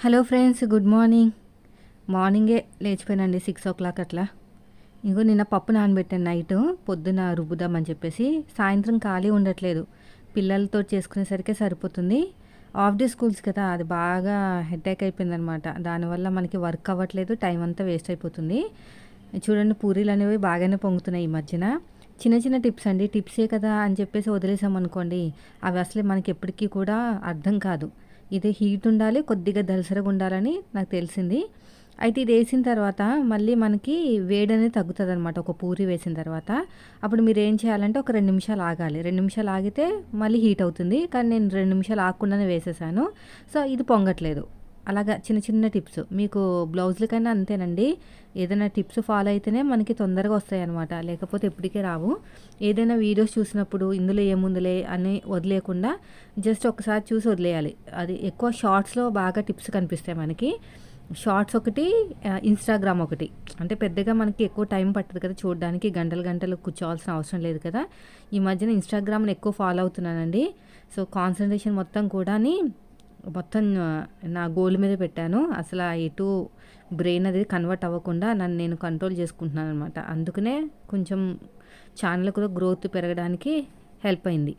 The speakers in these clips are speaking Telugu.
Hello friends good morning. మార్నింగే లేచిపోయానండి సిక్స్ ఓ క్లాక్ అట్లా. ఇంకో నిన్న పప్పు నానబెట్టాను నైట్ పొద్దున రుబ్బుదామని చెప్పేసి. సాయంత్రం ఖాళీ ఉండట్లేదు. పిల్లలతో చేసుకునేసరికి సరిపోతుంది. ఆఫ్ డే స్కూల్స్ కదా అది బాగా హెడ్ఏక్ అయిపోయిందనమాట. దానివల్ల మనకి వర్క్ అవ్వట్లేదు టైం అంతా వేస్ట్ అయిపోతుంది. చూడండి పూరీలు అనేవి బాగానే పొంగుతున్నాయి ఈ మధ్యన. చిన్న చిన్న టిప్స్ అండి. టిప్సే కదా అని చెప్పేసి వదిలేసామనుకోండి అవి అసలే మనకి ఎప్పటికీ కూడా అర్థం కాదు. ఇది హీట్ ఉండాలి కొద్దిగా దలసరగా ఉండాలని నాకు తెలిసింది. అయితే ఇది వేసిన తర్వాత మళ్ళీ మనకి వేడి అనేది తగ్గుతుంది అనమాట ఒక పూరి వేసిన తర్వాత. అప్పుడు మీరు ఏం చేయాలంటే ఒక రెండు నిమిషాలు ఆగాలి. రెండు నిమిషాలు ఆగితే మళ్ళీ హీట్ అవుతుంది. కానీ నేను రెండు నిమిషాలు ఆగకుండానే వేసేసాను. సో ఇది పొంగట్లేదు. అలాగా చిన్న చిన్న టిప్స్. మీకు బ్లౌజులకైనా అంతేనండి. ఏదైనా టిప్స్ ఫాలో అయితేనే మనకి తొందరగా వస్తాయి అనమాట లేకపోతే ఎప్పటికీ రావు. ఏదైనా వీడియోస్ చూసినప్పుడు ఇందులో ఏముందిలే అని వదిలేయకుండా జస్ట్ ఒకసారి చూసి వదిలేయాలి. అది ఎక్కువ షార్ట్స్లో బాగా టిప్స్ కనిపిస్తాయి మనకి. షార్ట్స్ ఒకటి ఇన్స్టాగ్రామ్ ఒకటి. అంటే పెద్దగా మనకి ఎక్కువ టైం పట్టదు కదా చూడడానికి. గంటలు గంటలు కూర్చోవాల్సిన అవసరం లేదు కదా. ఈ మధ్యన ఇన్స్టాగ్రామ్ని ఎక్కువ ఫాలో అవుతున్నానండి. సో కాన్సన్ట్రేషన్ మొత్తం కూడా మొత్తం నా గోల్ మీద పెట్టాను. అసలు ఎటు బ్రెయిన్ అది కన్వర్ట్ అవ్వకుండా నన్ను నేను కంట్రోల్ చేసుకుంటున్నాను అనమాట అందుకనే కొంచెం ఛానల్ కూడా గ్రోత్ పెరగడానికి హెల్ప్ అయింది.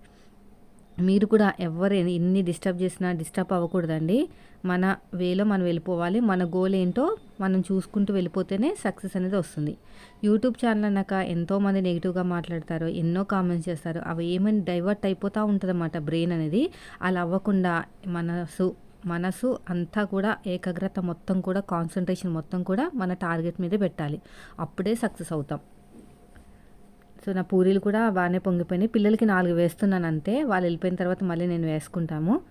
మీరు కూడా ఎవరైనా ఎన్ని డిస్టర్బ్ చేసినా డిస్టర్బ్ అవ్వకూడదండి. మన వేలో మనం వెళ్ళిపోవాలి. మన గోల్ ఏంటో మనం చూసుకుంటూ వెళ్ళిపోతేనే సక్సెస్ అనేది వస్తుంది. యూట్యూబ్ ఛానల్ అన్నాక ఎంతోమంది నెగిటివ్గా మాట్లాడతారు ఎన్నో కామెంట్స్ చేస్తారు. అవి ఏమని డైవర్ట్ అయిపోతూ ఉంటుంది అన్నమాట బ్రెయిన్ అనేది. అలా అవ్వకుండా మనసు మనసు అంతా కూడా ఏకాగ్రత మొత్తం కూడా కాన్సన్ట్రేషన్ మొత్తం కూడా మన టార్గెట్ మీదే పెట్టాలి. అప్పుడే సక్సెస్ అవుతాం. సో నా పూరీలు కూడా బాగానే పొంగిపోయినాయి. పిల్లలకి నాలుగు వేస్తున్నాను అంతే. వాళ్ళు వెళ్ళిపోయిన తర్వాత మళ్ళీ నేను వేసుకుంటాము.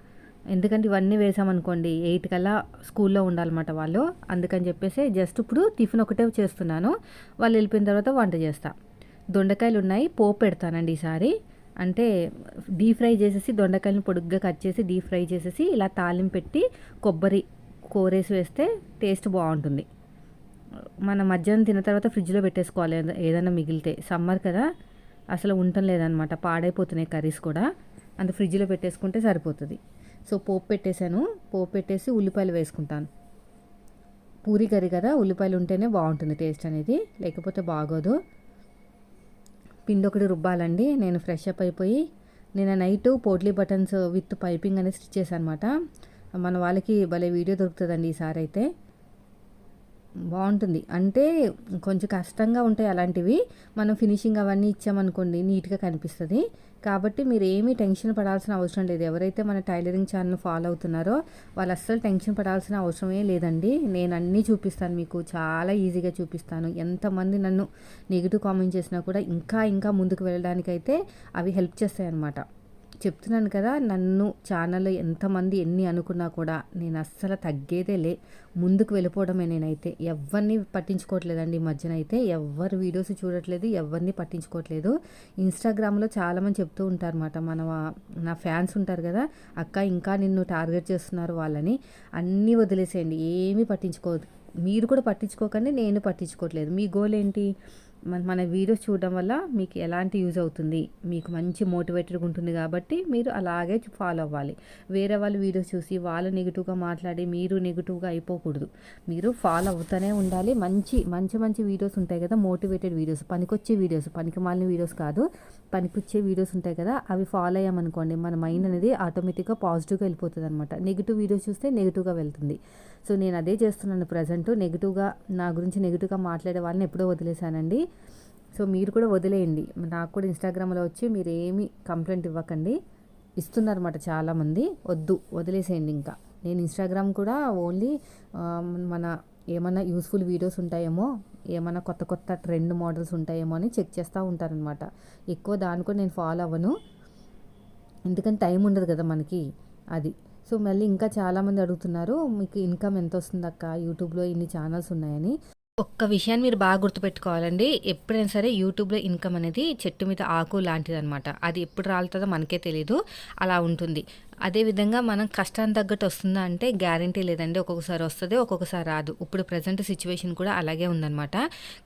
ఎందుకంటే ఇవన్నీ వేసామనుకోండి ఎయిట్ కల్లా స్కూల్లో ఉండాలన్నమాట వాళ్ళు. అందుకని చెప్పేసి జస్ట్ ఇప్పుడు టిఫిన్ ఒకటే చేస్తున్నాను. వాళ్ళు వెళ్ళిపోయిన తర్వాత వంట చేస్తా. దొండకాయలు ఉన్నాయి పోపు పెడతానండి ఈసారి. అంటే డీప్ ఫ్రై చేసేసి దొండకాయలను పొడుగ్గా కట్ చేసి డీప్ ఫ్రై చేసేసి ఇలా తాలింపు పెట్టి కొబ్బరి కోరేసి వేస్తే టేస్ట్ బాగుంటుంది. మన మధ్యాహ్నం తిన్న తర్వాత ఫ్రిడ్జ్లో పెట్టేసుకోవాలి. ఏదైనా మిగిలితే. సమ్మర్ కదా అసలు ఉండటం లేదనమాట. పాడైపోతున్నాయి కర్రీస్ కూడా. అంత ఫ్రిడ్జ్లో పెట్టేసుకుంటే సరిపోతుంది. సో పోపు పెట్టేశాను. పోపు పెట్టేసి ఉల్లిపాయలు వేసుకుంటాను. పూరి కర్రీ కదా ఉల్లిపాయలు ఉంటేనే బాగుంటుంది టేస్ట్ అనేది. లేకపోతే బాగోదు. పిండి ఒకటి రుబ్బాలండి. నేను ఫ్రెష్ అప్ అయిపోయి నేను night potli buttons with piping అనేది స్టిచ్ చేశాను అనమాట మన వాళ్ళకి భలే వీడియో దొరుకుతుందండి ఈసారి అయితే బాగుంటుంది. అంటే కొంచెం కష్టంగా ఉంటాయి అలాంటివి. మనం ఫినిషింగ్ అవన్నీ ఇచ్చామనుకోండి నీట్గా కనిపిస్తుంది. కాబట్టి మీరు ఏమీ టెన్షన్ పడాల్సిన అవసరం లేదు. ఎవరైతే మన టైలరింగ్ ఛానల్ ఫాలో అవుతున్నారో వాళ్ళు అస్సలు టెన్షన్ పడాల్సిన అవసరమే లేదండి. నేను అన్నీ చూపిస్తాను మీకు. చాలా ఈజీగా చూపిస్తాను. ఎంతమంది నన్ను నెగిటివ్ కామెంట్ చేసినా కూడా ఇంకా ఇంకా ముందుకు వెళ్ళడానికైతే అవి హెల్ప్ చేస్తాయి అన్నమాట చెప్తున్నాను కదా నన్ను ఛానల్లో ఎంతమంది ఎన్ని అనుకున్నా కూడా నేను అస్సలు తగ్గేదే లే. ముందుకు వెళ్ళిపోవడమే నేనైతే. ఎవరిని పట్టించుకోవట్లేదండి ఈ మధ్యన అయితే. ఎవరు వీడియోస్ చూడట్లేదు ఎవరిని పట్టించుకోవట్లేదు. ఇన్స్టాగ్రామ్లో చాలామంది చెప్తూ ఉంటారు అన్నమాట మన నా ఫ్యాన్స్ ఉంటారు కదా అక్క ఇంకా నిన్ను టార్గెట్ చేస్తున్నారు వాళ్ళని. అన్నీ వదిలేసేయండి. ఏమీ పట్టించుకోవద్దు. మీరు కూడా పట్టించుకోకండి నేను పట్టించుకోవట్లేదు. మీ గోల్ ఏంటి మన మన వీడియోస్ చూడడం వల్ల మీకు ఎలాంటి యూజ్ అవుతుంది? మీకు మంచి మోటివేటెడ్గా ఉంటుంది కాబట్టి మీరు అలాగే ఫాలో అవ్వాలి. వేరే వాళ్ళు వీడియోస్ చూసి వాళ్ళు నెగిటివ్గా మాట్లాడి మీరు నెగిటివ్గా అయిపోకూడదు. మీరు ఫాలో అవుతూనే ఉండాలి. మంచి మంచి మంచి వీడియోస్ ఉంటాయి కదా మోటివేటెడ్ వీడియోస్. పనికొచ్చే వీడియోస్ పనికి మాలిన వీడియోస్ కాదు పనికొచ్చే వీడియోస్ ఉంటాయి కదా అవి ఫాలో అయ్యామనుకోండి మన మైండ్ అనేది ఆటోమేటిక్గా పాజిటివ్గా వెళ్ళిపోతుంది అనమాట నెగిటివ్ వీడియోస్ చూస్తే నెగిటివ్గా వెళ్తుంది. సో నేను అదే చేస్తున్నాను ప్రజెంట్. నెగిటివ్గా నా గురించి నెగిటివ్గా మాట్లాడే వాళ్ళని ఎప్పుడో వదిలేశానండి. సో మీరు కూడా వదిలేయండి. నాకు కూడా ఇన్స్టాగ్రామ్లో వచ్చి మీరు ఏమి కంప్లైంట్ ఇవ్వకండి. ఇస్తున్నారన్నమాట చాలామంది. వద్దు వదిలేసేయండి ఇంకా. నేను ఇన్స్టాగ్రామ్ కూడా ఓన్లీ మన ఏమైనా యూస్ఫుల్ వీడియోస్ ఉంటాయేమో ఏమైనా కొత్త కొత్త ట్రెండ్ మోడల్స్ ఉంటాయేమో అని చెక్ చేస్తూ ఉంటారనమాట ఎక్కువ దాని కూడా నేను ఫాలో అవ్వను. ఎందుకంటే టైం ఉండదు కదా మనకి అది. సో మళ్ళీ ఇంకా చాలామంది అడుగుతున్నారు మీకు ఇన్కమ్ ఎంత వస్తుంది అక్క యూట్యూబ్లో ఇన్ని ఛానల్స్ ఉన్నాయని. ఒక్క విషయాన్ని మీరు బాగా గుర్తుపెట్టుకోవాలండి. ఎప్పుడైనా సరే యూట్యూబ్లో ఇన్కమ్ అనేది చెట్టు మీద ఆకు లాంటిది అనమాట అది ఎప్పుడు రాలుతుందో మనకే తెలియదు అలా ఉంటుంది. అదేవిధంగా మనం కష్టానికి తగ్గట్టు వస్తుందా అంటే గ్యారంటీ లేదండి. ఒక్కొక్కసారి వస్తుంది ఒక్కొక్కసారి రాదు. ఇప్పుడు ప్రజెంట్ సిచ్యువేషన్ కూడా అలాగే ఉందన్నమాట.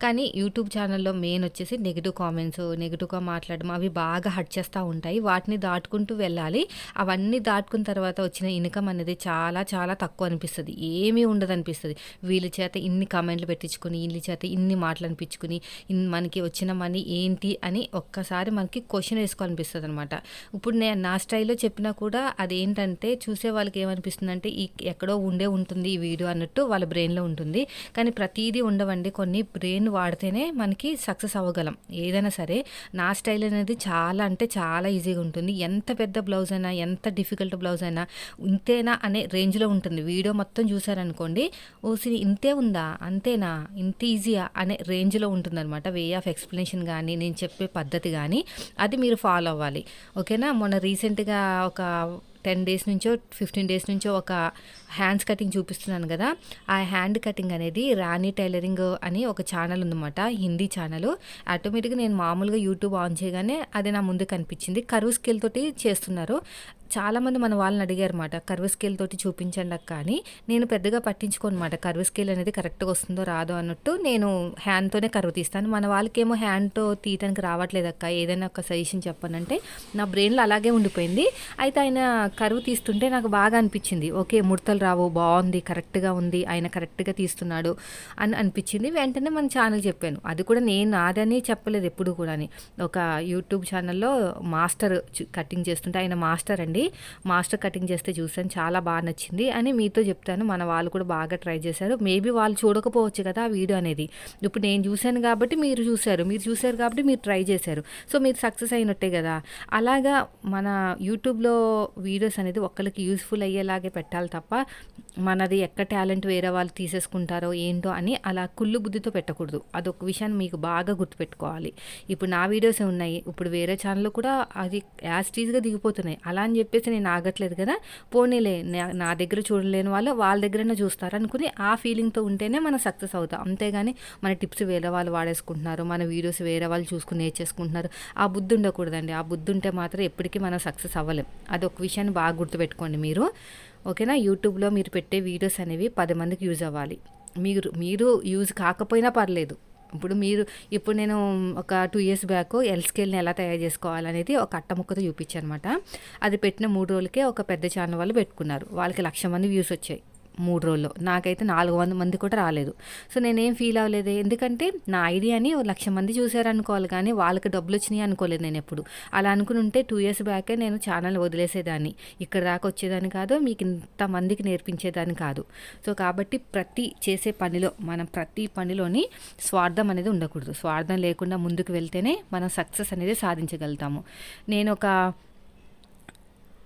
కానీ యూట్యూబ్ ఛానల్లో మెయిన్ వచ్చేసి నెగిటివ్ కామెంట్స్ నెగిటివ్గా మాట్లాడడం అవి బాగా హట్ చేస్తూ ఉంటాయి. వాటిని దాటుకుంటూ వెళ్ళాలి. అవన్నీ దాటుకున్న తర్వాత వచ్చిన ఇన్కమ్ అనేది చాలా చాలా తక్కువ అనిపిస్తుంది. ఏమీ ఉండదు అనిపిస్తుంది. వీళ్ళ చేత ఇన్ని కామెంట్లు పెట్టించుకుని వీళ్ళ చేత ఇన్ని మాటలు అనిపించుకుని ఇన్ మనకి వచ్చిన మనీ ఏంటి అని ఒక్కసారి మనకి క్వశ్చన్ వేసుకోవాలనిపిస్తుంది అనమాట ఇప్పుడు నేను నా స్టైల్లో చెప్పినా కూడా అదేంటంటే చూసే వాళ్ళకి ఏమనిపిస్తుందంటే ఈ ఎక్కడో ఉండే ఉంటుంది ఈ వీడియో అన్నట్టు వాళ్ళ బ్రెయిన్లో ఉంటుంది. కానీ ప్రతిదీ ఉండవండి. కొన్ని బ్రెయిన్ వాడితేనే మనకి సక్సెస్ అవ్వగలం. ఏదైనా సరే నా స్టైల్ అనేది చాలా అంటే చాలా ఈజీగా ఉంటుంది. ఎంత పెద్ద బ్లౌజ్ అయినా ఎంత డిఫికల్ట్ బ్లౌజ్ అయినా ఇంతేనా అనే రేంజ్లో ఉంటుంది. వీడియో మొత్తం చూసారనుకోండి ఓసి ఇంతే ఉందా అంతేనా ఇంత ఈజీయా అనే రేంజ్లో ఉంటుందన్నమాట. వే ఆఫ్ ఎక్స్ప్లెనేషన్ కానీ నేను చెప్పే పద్ధతి కానీ అది మీరు ఫాలో అవ్వాలి. ఓకేనా? మొన్న రీసెంట్గా ఒక టెన్ డేస్ నుంచో ఫిఫ్టీన్ డేస్ నుంచో ఒక హ్యాండ్స్ కటింగ్ చూపిస్తున్నాను కదా ఆ హ్యాండ్ కటింగ్ అనేది రాణి టైలరింగ్ అని ఒక ఛానల్ ఉందన్నమాట హిందీ ఛానల్. ఆటోమేటిక్గా నేను మామూలుగా యూట్యూబ్ ఆన్ చేయగానే అది నా ముందు కనిపించింది. కరువు స్కేల్ తోటి చేస్తున్నారు. చాలామంది మన వాళ్ళని అడిగారు అనమాట కర్వ్ స్కేల్ తోటి చూపించండి అక్క కానీ నేను పెద్దగా పట్టించుకోనమాట కర్వ్ స్కేల్ అనేది కరెక్ట్గా వస్తుందో రాదో అన్నట్టు నేను హ్యాండ్తోనే కర్వ్ తీస్తాను. మన వాళ్ళకేమో హ్యాండ్తో తీయటానికి రావట్లేదు అక్క ఏదైనా ఒక సజెషన్ చెప్పనంటే నా బ్రెయిన్లో అలాగే ఉండిపోయింది. అయితే ఆయన కరువు తీస్తుంటే నాకు బాగా అనిపించింది. ఓకే ముడతలు రావు బాగుంది కరెక్ట్గా ఉంది ఆయన కరెక్ట్గా తీస్తున్నాడు అని అనిపించింది. వెంటనే మన ఛానల్ చెప్పాను. అది కూడా నేను నాదని చెప్పలేదు ఎప్పుడు కూడా ఒక యూట్యూబ్ ఛానల్లో మాస్టర్ కటింగ్ చేస్తుంటే ఆయన మాస్టర్ అండి. మాస్టర్ కటింగ్ చేస్తే చూసాను చాలా బాగా నచ్చింది అని మీతో చెప్తాను. మన వాళ్ళు కూడా బాగా ట్రై చేశారు. మేబీ వాళ్ళు చూడకపోవచ్చు కదా ఆ వీడియో అనేది. ఇప్పుడు నేను చూశాను కాబట్టి మీరు చూశారు. మీరు చూశారు కాబట్టి మీరు ట్రై చేశారు. సో మీరు సక్సెస్ అయినట్టే కదా. అలాగా మన యూట్యూబ్లో వీడియోస్ అనేది ఒక్కరికి యూస్ఫుల్ అయ్యేలాగే పెట్టాలి తప్ప మనది ఎక్కడ టాలెంట్ వేరే వాళ్ళు తీసేసుకుంటారో ఏంటో అని అలా కుళ్ళు బుద్ధితో పెట్టకూడదు. అదొక విషయాన్ని మీకు బాగా గుర్తుపెట్టుకోవాలి. ఇప్పుడు నా వీడియోస్ ఉన్నాయి. ఇప్పుడు వేరే ఛానల్లో కూడా అది యాస్టీజ్గా దిగిపోతున్నాయి. అలా అని చెప్పేసి నేను ఆగట్లేదు కదా. పోనీలే నా దగ్గర చూడలేని వాళ్ళు వాళ్ళ దగ్గరనే చూస్తారు అనుకుని ఆ ఫీలింగ్తో ఉంటేనే మనం సక్సెస్ అవుతాం. అంతేగాని మన టిప్స్ వేరే వాళ్ళు వాడేసుకుంటున్నారు. మన వీడియోస్ వేరే వాళ్ళు చూసుకుని నేర్చేసుకుంటున్నారు. ఆ బుద్ధి ఉండకూడదండి. ఆ బుద్ధి ఉంటే మాత్రం ఎప్పటికీ మనం సక్సెస్ అవ్వలేం. అది ఒక విషయాన్ని బాగా గుర్తుపెట్టుకోండి మీరు. ఓకేనా? యూట్యూబ్లో మీరు పెట్టే వీడియోస్ అనేవి పది మందికి యూజ్ అవ్వాలి. మీరు మీరు యూజ్ కాకపోయినా పర్లేదు. ఇప్పుడు మీరు ఇప్పుడు నేను ఒక టూ ఇయర్స్ బ్యాక్ ఎల్ స్కేల్ని ఎలా తయారు చేసుకోవాలనేది ఒక అట్టముక్కతో చూపించాను అనమాట అది పెట్టిన మూడు రోజులకే ఒక పెద్ద ఛానల్ వాళ్ళు పెట్టుకున్నారు. వాళ్ళకి లక్ష మంది వ్యూస్ వచ్చాయి. మూడు రోజుల్లో. నాకైతే నాలుగు వందల మంది కూడా రాలేదు. సో నేనేం ఫీల్ అవ్వలేదు. ఎందుకంటే నా ఐడియాని లక్ష మంది చూసారు అనుకోవాలి కానీ వాళ్ళకి డబ్బులు వచ్చినాయి అనుకోలేదు నేను ఎప్పుడు. అలా అనుకుని ఉంటే టూ ఇయర్స్ బ్యాకే నేను ఛానల్ వదిలేసేదాన్ని. ఇక్కడ దాకా వచ్చేదాన్ని కాదు మీకు ఇంతమందికి నేర్పించేదాన్ని కాదు. సో కాబట్టి ప్రతి చేసే పనిలో మనం ప్రతి పనిలోని స్వార్థం అనేది ఉండకూడదు. స్వార్థం లేకుండా ముందుకు వెళ్తేనే మనం సక్సెస్ అనేది సాధించగలుగుతాము. నేను ఒక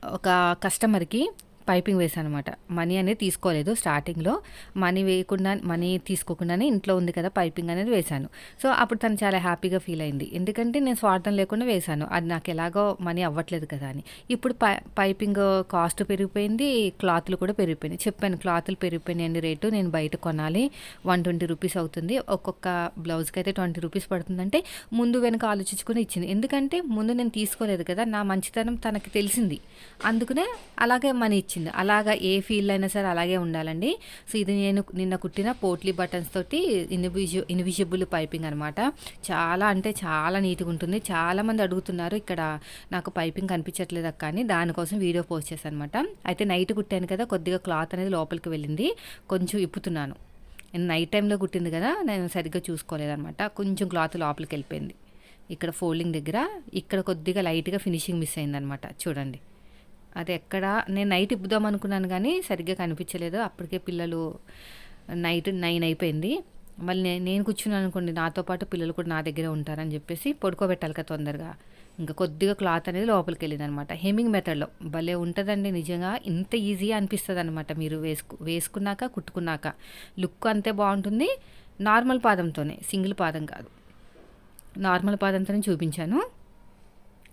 ఒక కస్టమర్కి పైపింగ్ వేసాను అనమాట మనీ అనేది తీసుకోలేదు స్టార్టింగ్లో. మనీ వేయకుండా మనీ తీసుకోకుండానే ఇంట్లో ఉంది కదా పైపింగ్ అనేది వేశాను. సో అప్పుడు తను చాలా హ్యాపీగా ఫీల్ అయింది. ఎందుకంటే నేను స్వార్థం లేకుండా వేశాను. అది నాకు ఎలాగో మనీ అవ్వట్లేదు కదా అని. ఇప్పుడు పై పైపింగ్ కాస్ట్ పెరిగిపోయింది క్లాత్లు కూడా పెరిగిపోయినాయి. చెప్పాను క్లాత్లు పెరిగిపోయినాయండి రేటు. నేను బయట కొనాలి వన్ ట్వంటీ రూపీస్ అవుతుంది. ఒక్కొక్క బ్లౌజ్కి అయితే ట్వంటీ రూపీస్ పడుతుందంటే ముందు వెనుక ఆలోచించుకుని ఇచ్చింది. ఎందుకంటే ముందు నేను తీసుకోలేదు కదా నా మంచితనం తనకి తెలిసింది. అందుకనే అలాగే మనీ ఇచ్చింది. వచ్చింది అలాగా ఏ ఫీల్డ్ అయినా సరే అలాగే ఉండాలండి. సో ఇది నేను నిన్న కుట్టిన పోట్లీ బటన్స్ తోటి ఇన్విజు ఇన్విజిబుల్ పైపింగ్ అనమాట చాలా అంటే చాలా నీట్గా ఉంటుంది. చాలామంది అడుగుతున్నారు ఇక్కడ నాకు పైపింగ్ కనిపించట్లేదు అక్క అని. దానికోసం వీడియో పోస్ట్ చేశాను అనమాట అయితే నైట్ కుట్టాను కదా కొద్దిగా క్లాత్ అనేది లోపలికి వెళ్ళింది. కొంచెం ఇప్పుతున్నాను. నేను నైట్ టైంలో కుట్టింది కదా నేను సరిగ్గా చూసుకోలేదనమాట కొంచెం క్లాత్ లోపలికి వెళ్ళిపోయింది. ఇక్కడ ఫోల్డింగ్ దగ్గర ఇక్కడ కొద్దిగా లైట్గా ఫినిషింగ్ మిస్ అయిందనమాట చూడండి. అది ఎక్కడ నేను నైట్ ఇప్పుదాం అనుకున్నాను కానీ సరిగ్గా కనిపించలేదు. అప్పటికే పిల్లలు నైట్ నైన్ అయిపోయింది. మళ్ళీ నేను నేను కూర్చున్నాను అనుకోండి నాతో పాటు పిల్లలు కూడా నా దగ్గర ఉంటారని చెప్పేసి పడుకోబెట్టాలి కదా తొందరగా. ఇంకా కొద్దిగా క్లాత్ అనేది లోపలికి వెళ్ళింది అనమాట హెమ్మింగ్ మెథడ్లో. భలే ఉంటుందండి నిజంగా. ఇంత ఈజీ అనిపిస్తుంది అనమాట మీరు వేసుకు వేసుకున్నాక కుట్టుకున్నాక. లుక్ అంతే బాగుంటుంది. నార్మల్ పాదంతోనే. సింగిల్ పాదం కాదు. నార్మల్ పాదంతోనే చూపించాను.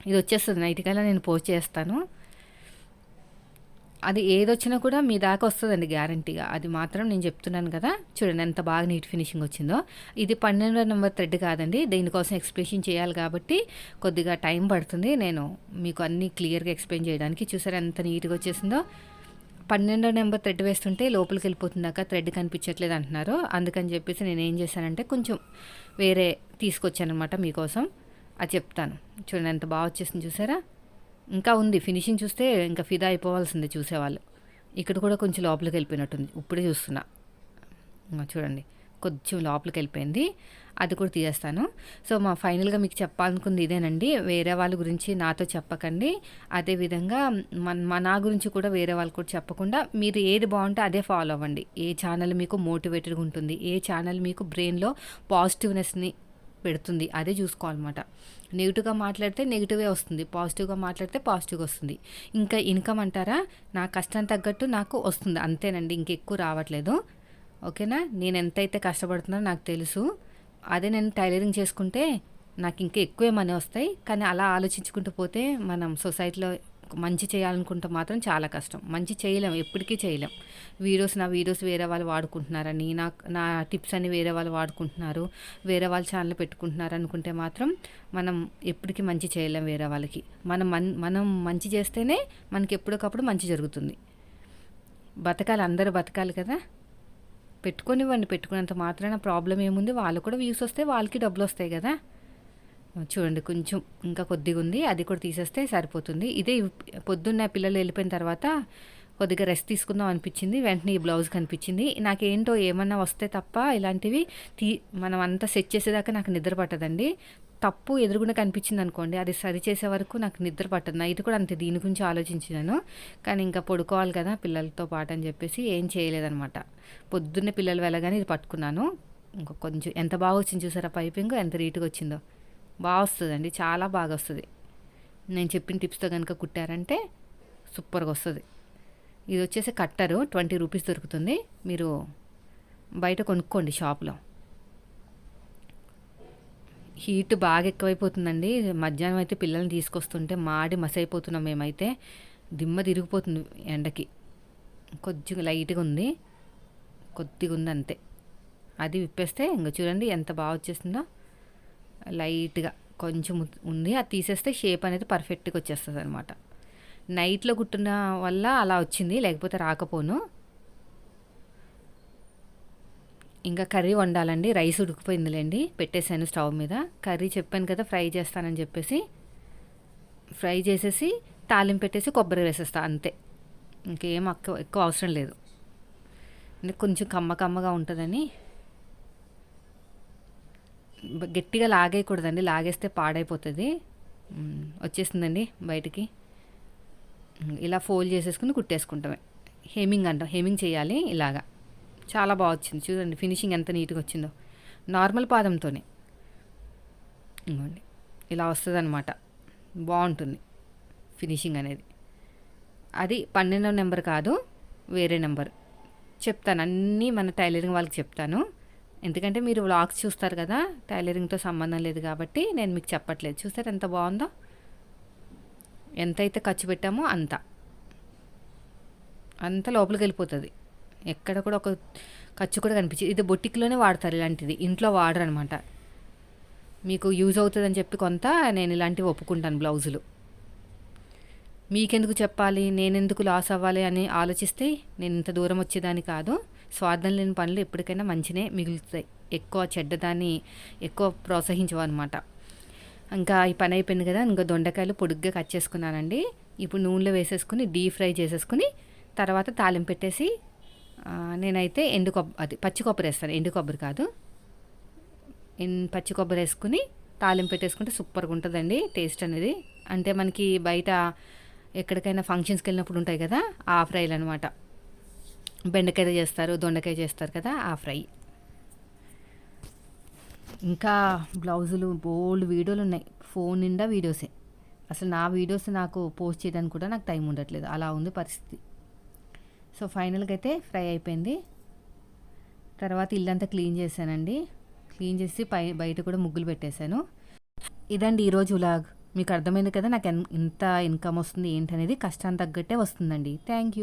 ఇది వచ్చేస్తుంది. నైట్ కల్లా నేను పోస్ట్ చేస్తాను. అది ఏదొచ్చినా కూడా మీ దాకా వస్తుందండి గ్యారంటీగా. అది మాత్రం నేను చెప్తున్నాను కదా. చూడండి ఎంత బాగా నీట్ ఫినిషింగ్ వచ్చిందో. ఇది పన్నెండో నెంబర్ థ్రెడ్ కాదండి. దీనికోసం ఎక్స్ప్లెయిన్ చేయాలి కాబట్టి కొద్దిగా టైం పడుతుంది. నేను మీకు అన్నీ క్లియర్గా ఎక్స్ప్లెయిన్ చేయడానికి చూసారా ఎంత నీట్గా వచ్చేసిందో. పన్నెండో నెంబర్ థ్రెడ్ వేస్తుంటే లోపలికి వెళ్ళిపోతుందాక థ్రెడ్ కనిపించట్లేదు అంటున్నారు. అందుకని చెప్పేసి నేను ఏం చేశానంటే కొంచెం వేరే తీసుకొచ్చానమాట మీకోసం. అది చెప్తాను. చూడండి ఎంత బాగా వచ్చేసింది చూసారా. ఇంకా ఉంది. ఫినిషింగ్ చూస్తే ఇంకా ఫిదా అయిపోవాల్సిందే చూసేవాళ్ళు. ఇక్కడ కూడా కొంచెం లోపలికి వెళ్ళిపోయినట్టుంది. ఇప్పుడే చూస్తున్నా. చూడండి. కొంచెం లోపలికి వెళ్ళిపోయింది. అది కూడా తీసేస్తాను. సో మా ఫైనల్గా మీకు చెప్పాలనుకుంది ఇదేనండి. వేరే వాళ్ళ గురించి నాతో చెప్పకండి. అదేవిధంగా మన మా నా గురించి కూడా వేరే వాళ్ళు కూడా చెప్పకుండా మీరు ఏది బాగుంటే అదే ఫాలో అవ్వండి. ఏ ఛానల్ మీకు మోటివేటెడ్గా ఉంటుంది ఏ ఛానల్ మీకు బ్రెయిన్లో పాజిటివ్నెస్ని పెడుతుంది. అదే చూసుకోవాలన్నమాట. నెగిటివ్గా మాట్లాడితే నెగిటివే వస్తుంది. పాజిటివ్గా మాట్లాడితే పాజిటివ్గా వస్తుంది. ఇంకా ఇన్కమ్ అంటారా? నా కష్టం తగ్గట్టు నాకు వస్తుంది. అంతేనండి ఇంకెక్కువ రావట్లేదు. ఓకేనా? నేను ఎంతైతే కష్టపడుతున్నానో నాకు తెలుసు. అదే నేను టైలరింగ్ చేసుకుంటే నాకు ఇంకా ఎక్కువే మనీ వస్తాయి. కానీ అలా ఆలోచించుకుంటూ పోతే మనం సొసైటీలో మంచి చేయాలనుకుంటే మాత్రం చాలా కష్టం. మంచి చేయలేం ఎప్పటికీ చేయలేం. వీడియోస్ నా వీడియోస్ వేరే వాళ్ళు వాడుకుంటున్నారని నా నా టిప్స్ అని వేరే వాళ్ళు వాడుకుంటున్నారు. వేరే వాళ్ళ ఛానల్ పెట్టుకుంటున్నారు అనుకుంటే మాత్రం మనం ఎప్పటికీ మంచి చేయలేం వేరే వాళ్ళకి. మనం మన్ మనం మంచి చేస్తేనే మనకి ఎప్పటికప్పుడు మంచి జరుగుతుంది. బతకాలి అందరూ బతకాలి కదా? పెట్టుకొనివ్వండి పెట్టుకున్నంత మాత్రాన ప్రాబ్లం ఏముంది? వాళ్ళు కూడా వ్యూస్ వస్తే వాళ్ళకి డబ్బులు వస్తాయి కదా? చూడండి కొంచెం ఇంకా కొద్దిగా ఉంది. అది కూడా తీసేస్తే సరిపోతుంది. ఇదే పొద్దున్న పిల్లలు వెళ్ళిపోయిన తర్వాత కొద్దిగా రెస్ట్ తీసుకుందాం అనిపించింది. వెంటనే ఈ బ్లౌజ్ కనిపించింది. నాకేంటో ఏమన్నా వస్తే తప్ప ఇలాంటివి తీ మనం అంతా సెట్ చేసేదాకా నాకు నిద్ర పట్టదండి. తప్పు ఎదురుగుండా కనిపించింది అనుకోండి అది సరి చేసే వరకు నాకు నిద్ర పట్టదు. నైట్ కూడా అంతే దీని గురించి ఆలోచించినాను. కానీ ఇంకా పడుకోవాలి కదా పిల్లలతో పాటు అని చెప్పేసి ఏం చేయలేదనమాట. పొద్దున్నే పిల్లలు వెళ్ళగానే ఇది పట్టుకున్నాను. ఇంకా కొంచెం ఎంత బాగా వచ్చింది చూసారా పైపింగ్? ఎంత రీట్గా వచ్చిందో. బాగా వస్తుందండి చాలా బాగా వస్తుంది నేను చెప్పిన టిప్స్తో కనుక కుట్టారంటే సూపర్గా వస్తుంది ఇది వచ్చేసి కట్టరు ట్వంటీ రూపీస్ దొరుకుతుంది. మీరు బయట కొనుక్కోండి షాప్లో. హీట్ బాగా ఎక్కువైపోతుందండి. మధ్యాహ్నం అయితే పిల్లల్ని తీసుకొస్తుంటే మాడి మసైపోతున్నాం మేమైతే. దిమ్మ తిరిగిపోతుంది ఎండకి. కొద్దిగా లైట్గా ఉంది కొద్దిగా ఉంది అంతే అది విప్పేస్తే ఇంకా చూడండి ఎంత బాగా వచ్చేస్తుందో లైట్గా కొంచెం ఉంది. అది తీసేస్తే షేప్ అనేది పర్ఫెక్ట్గా వచ్చేస్తుంది అనమాట నైట్లో కుట్టిన వల్ల అలా వచ్చింది. లేకపోతే రాకపోను. ఇంకా కర్రీ వండాలండి. రైస్ ఉడికిపోయిందిలేండి. పెట్టేశాను స్టవ్ మీద. కర్రీ చెప్పాను కదా ఫ్రై చేస్తానని చెప్పేసి. ఫ్రై చేసేసి తాలింపు పెట్టేసి కొబ్బరి వేసేస్తా అంతే. ఇంకేం అక్క ఎక్కువ అవసరం లేదు. అంటే కొంచెం కమ్మ కమ్మగా ఉంటుందని గట్టిగా లాగేయకూడదండి. లాగేస్తే పాడైపోతుంది. వచ్చేసిందండి బయటికి. ఇలా ఫోల్డ్ చేసేసుకుని కుట్టేసుకుంటామే. హేమింగ్ అంటాం. హేమింగ్ చేయాలి ఇలాగా. చాలా బాగా వచ్చింది. చూడండి ఫినిషింగ్ ఎంత నీట్గా వచ్చిందో. నార్మల్ పాదంతోనే. ఇంకోండి ఇలా వస్తుంది అనమాట బాగుంటుంది ఫినిషింగ్ అనేది. అది పన్నెండవ నెంబర్ కాదు వేరే నెంబర్. చెప్తాను. అన్నీ మన టైలరింగ్ వాళ్ళకి చెప్తాను. ఎందుకంటే మీరు వ్లాగ్స్ చూస్తారు కదా టైలరింగ్తో సంబంధం లేదు కాబట్టి నేను మీకు చెప్పట్లేదు. చూసారు ఎంత బాగుందో? ఎంతైతే ఖర్చు పెట్టామో అంత. అంత లోపలికి వెళ్ళిపోతుంది. ఎక్కడ కూడా ఒక ఖర్చు కూడా కనిపించింది. ఇది బొట్టిక్లోనే వాడతారు ఇలాంటిది. ఇంట్లో వాడరు అనమాట మీకు యూజ్ అవుతుందని చెప్పి కొంత నేను ఇలాంటివి ఒప్పుకుంటాను బ్లౌజులు. మీకెందుకు చెప్పాలి? నేనెందుకు లాస్ అవ్వాలి అని ఆలోచిస్తే నేను ఇంత దూరం వచ్చేదాన్ని కాదు. స్వార్థం లేని పనులు ఎప్పటికైనా మంచినే మిగులుతాయి. ఎక్కువ చెడ్డదాన్ని ఎక్కువ ప్రోత్సహించవన్నమాట. ఇంకా ఈ పని అయిపోయింది కదా ఇంకా దొండకాయలు పొడుగ్గా కట్ చేసుకున్నానండి. ఇప్పుడు నూనెలో వేసేసుకుని డీప్ ఫ్రై చేసేసుకుని తర్వాత తాలింపు పెట్టేసి నేనైతే ఎండు కొబ్బరి అది పచ్చి కొబ్బరి వేస్తాను. ఎండు కొబ్బరి కాదు. పచ్చి కొబ్బరి వేసుకుని తాలింపు పెట్టేసుకుంటే సూపర్గా ఉంటుందండి టేస్ట్ అనేది. అంటే మనకి బయట ఎక్కడికైనా ఫంక్షన్స్కి వెళ్ళినప్పుడు ఉంటాయి కదా ఆ ఫ్రైలు అనమాట బెండకాయ చేస్తారు దొండకాయ చేస్తారు కదా ఆ ఫ్రై. ఇంకా బ్లౌజులు బోల్డ్ వీడియోలు ఉన్నాయి. ఫోన్ నిండా వీడియోసే. అసలు నా వీడియోస్ నాకు పోస్ట్ చేయడానికి కూడా నాకు టైం ఉండట్లేదు. అలా ఉంది పరిస్థితి. సో ఫైనల్గా అయితే ఫ్రై అయిపోయింది. తర్వాత ఇల్లంతా క్లీన్ చేశానండి. క్లీన్ చేసి పై బయట కూడా ముగ్గులు పెట్టేశాను. ఇదండి ఈరోజు ఉలాగ్ మీకు అర్థమైంది కదా నాకు ఎంత ఇన్కమ్ వస్తుంది ఏంటనేది? కష్టానికి తగ్గట్టే వస్తుందండి. Thank you.